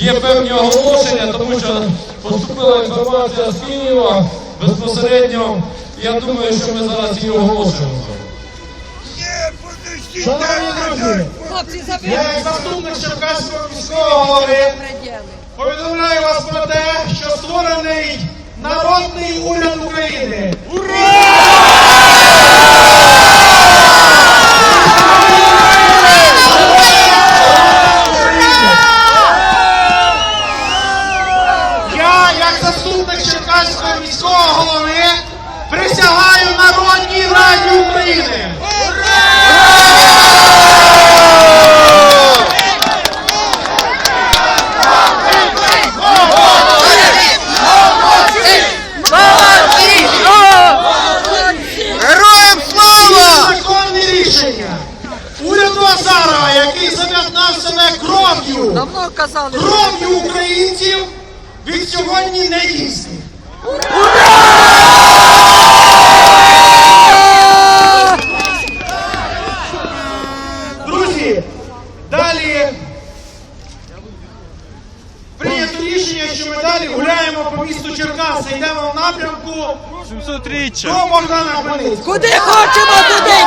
є певні оголошення, тому що поступила інформація з Києва безпосередньо. Я думаю, що ми зараз її оголошуємо. Шановні друзі, я як заступник Черкаського міського голови повідомляю вас про те, що створений народний уряд України. Я, як заступник Черкаського міського голови, присягаю Народній Раді України. Героям слава! Законні рішення уряду Азарова, який зав'язав себе кров'ю, кров'ю українців, від сьогодні не дійсний. Друзі, далі. Прийнято рішення, що ми далі гуляємо по місту Черкаси, йдемо в напрямку 700 до Богдана Хмельницького. Куди хочемо, туди